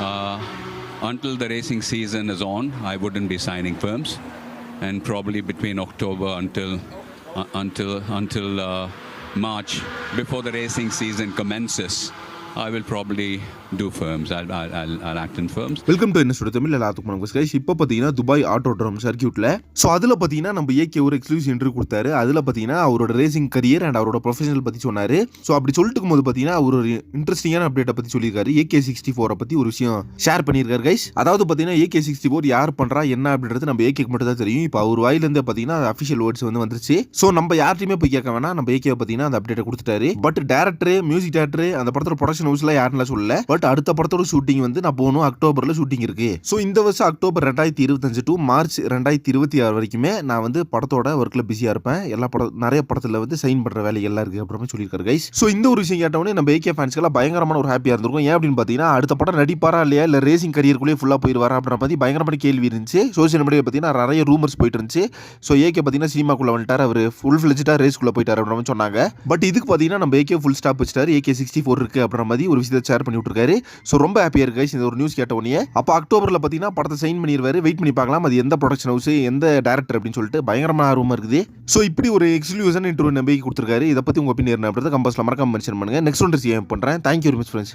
Uh, until the racing season is on, I wouldn't be signing firms, and probably between October until uh, until until uh, March, before the racing season commences, I will probably to firms I'll, I'll, I'll, welcome to என்ன studio Tamil எல்லாத்துக்கும் வணக்கம். Guys இப்போ பார்த்தீங்கன்னா Dubai autodrome சர்க்கியூட்டில் so அதில் பார்த்தீங்கன்னா நம்ம AK ஒரு எக்ஸ்க்ளூசிவ் இன்டர்வியூ கொடுத்தாரு. அதில் பார்த்தீங்கன்னா அவரோட ரேசிங் கரியர் அண்ட் அவரோட ப்ரொஃபஷனல் பற்றி சொன்னார். ஸோ அப்படி சொல்லிட்டு இருக்கும்போது பார்த்தீங்கன்னா அவர் ஒரு இன்ட்ரெஸ்டிங்கான அப்டேட்டை பற்றி சொல்லியிருக்காரு. ஏகே சிக்ஸ்டி ஃபோரை பற்றி ஒரு விஷயம் ஷேர் பண்ணியிருக்காரு கைஸ் அதாவது பார்த்தீங்கன்னா ஏகே சிக்ஸ்டி ஃபோர் யார் பண்ணுறா என்ன அப்படின்றது நம்ம ஏகேக்கு மட்டும் தான் தெரியும். இப்போ அவர் வாயிலேருந்து பார்த்தீங்கன்னா அஃபிஷியல் வேர்ட்ஸ் வந்து வந்துருச்சு. ஸோ நம்ம யார்ட்டையுமே போய் கேட்க வேணா நம்ம ஏகே பார்த்தீங்கன்னா அந்த அப்டேட்டை கொடுத்துட்டாரு. பட் டேரக்டர் மியூசிக் டேரக்டர் அந்த படத்தோட ப்ரொடக்ஷன் ஹவுஸ்ல யாருன்னு சொல்லல. பட் அடுத்த படத்தோட ஷூட்டிங் வந்து நான் போகணும் அக்டோபர்ல ஷூட்டிங் இருக்கு. ஸோ இந்த வருஷம் அக்டோபர் ரெண்டாயிரத்தி இருபத்தஞ்சு டு மார்ச் ரெண்டாயிரத்தி இருபத்தி ஆறு வரைக்குமே நான் வந்து படத்தோட ஒர்க்ல பிஸியா இருப்பேன். எல்லா படம் நிறைய படத்துல வந்து சைன் பண்ற வேலைகள்லாம் இருக்கு அப்புறமே சொல்லியிருக்காரு கைஸ் ஸோ இந்த ஒரு விஷயம் கேட்டவொடனே நம்ம ஏகே ஃபேன்ஸ்க்கெல்லாம் பயங்கரமான ஒரு ஹாப்பியா இருந்திருக்கும். ஏன் அப்படின்னு பார்த்தீங்கன்னா அடுத்த படம் நடிப்பாரா இல்லையா? இல்லை ரேசிங் கரியருக்குள்ளே ஃபுல்லாக போயிடுவாரா அப்படின்ற பற்றி பயங்கரமான கேள்வி இருந்துச்சு. சோசியல் மீடியா பார்த்தீங்கன்னா நிறைய ரூமர்ஸ் போயிட்டு இருந்துச்சு. ஸோ ஏகே பார்த்தீங்கன்னா சினிமாக்குள்ள வந்துட்டார். அவர் ஃபுல் ஃபிளஜிட்டாக ரேஸ்க்குள்ள போயிட்டார் அப்படின்னு சொன்னாங்க. பட் இதுக்கு பார்த்தீங்கன்னா நம்ம ஏகே ஃபுல் ஸ்டாப் வச்சுட்டாரு. ஏகே சிக்ஸ்டி ஃபோர் இருக்கு அப்படின்ற மாதிரி ஒரு விஷயத்தை ஷேர் பண்ணி விட்டுருக்காரு. ஸோ ரொம்ப ஹாப்பியாக இருக்கு இந்த ஒரு நியூஸ் கேட்ட உடனே அப்போ அக்டோபரில் பார்த்தீங்கன்னா படத்தை சைன் பண்ணிடுவாரு வெயிட் பண்ணி பார்க்கலாம். அது எந்த ப்ரொடக்ஷன் ஹவுஸ் எந்த டேரக்டர் அப்படின்னு சொல்லிட்டு பயங்கரமான ஆர்வமாக இருக்குது. ஸோ இப்படி ஒரு எக்ஸ்க்ளூசன் இன்டர்வியூ நம்பிக்கை கொடுத்துருக்காரு. இதை பற்றி உங்கள் ஒப்பீனியன் அப்படின்றத கம்பஸில் மறக்காம மென்ஷன் பண்ணுங்க. நெக்ஸ்ட் ஒன்று பண்ணுறேன் தேங்க்யூ வெரி மச் ஃப்ரெண்ட்ஸ்